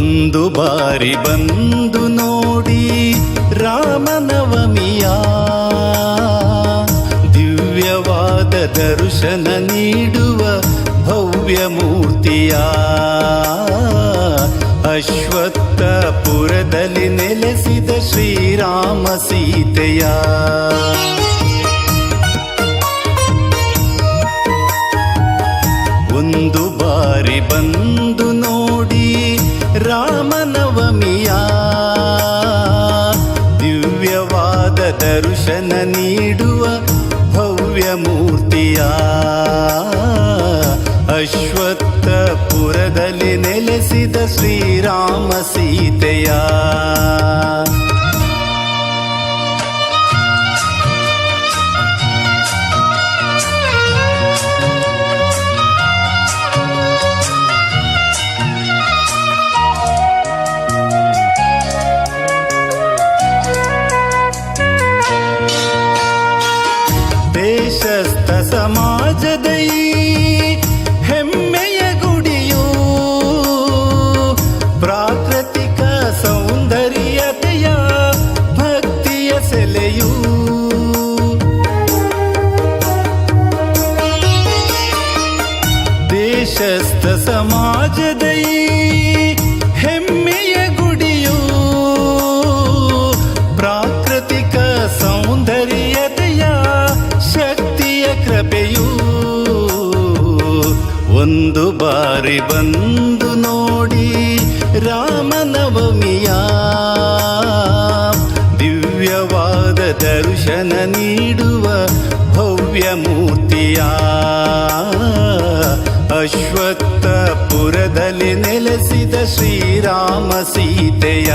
ಒಂದು ಬಾರಿ ಬಂದು ನೋಡಿ ರಾಮನವಮಿಯ ದಿವ್ಯವಾದ ದರ್ಶನ ನೀಡುವ ಭವ್ಯ ಮೂರ್ತಿಯ ಅಶ್ವತ್ಥಪುರದಲ್ಲಿ ನೆಲೆಸಿದ ಶ್ರೀರಾಮ ಸೀತೆಯ. ಒಂದು ಬಾರಿ ಬಂದು ನೋಡಿ ರಾಮನವಮಿಯ ದಿವ್ಯವಾದ ದರ್ಶನ ನೀಡುವ ಭವ್ಯ ಮೂರ್ತಿಯ ಅಶ್ವತ್ಥಪುರದಲ್ಲಿ ನೆಲೆಸಿದ ಶ್ರೀರಾಮ ಸೀತೆಯ ದೇಶಸ್ಥ ಸಮಾಜದ ಹೆಮ್ಮೆಯ ಗುಡಿಯು ಪ್ರಾಕೃತಿಕ ಸೌಂದರ್ಯತೆಯ ಶಕ್ತಿಯ ಕೃಪೆಯು ಒಂದು ಬಾರಿ ಬಂದು ನೋಡಿ ರಾಮನವಮಿಯ ದಿವ್ಯವಾದ ದರ್ಶನ ನೀಡುವ ಭವ್ಯ ಮೂರ್ತಿಯ ಅಶ್ವತ್ಥಪುರದಲ್ಲಿ ನೆಲೆಸಿದ ಶ್ರೀರಾಮ ಸೀತೆಯ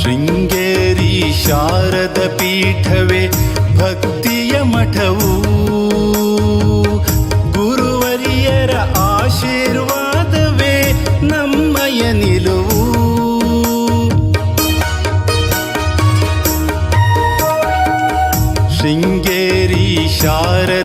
ಶೃಂಗೇರಿ ಶಾರದ ಪೀಠವೇ ಭಕ್ತಿಯ ಮಠವು चार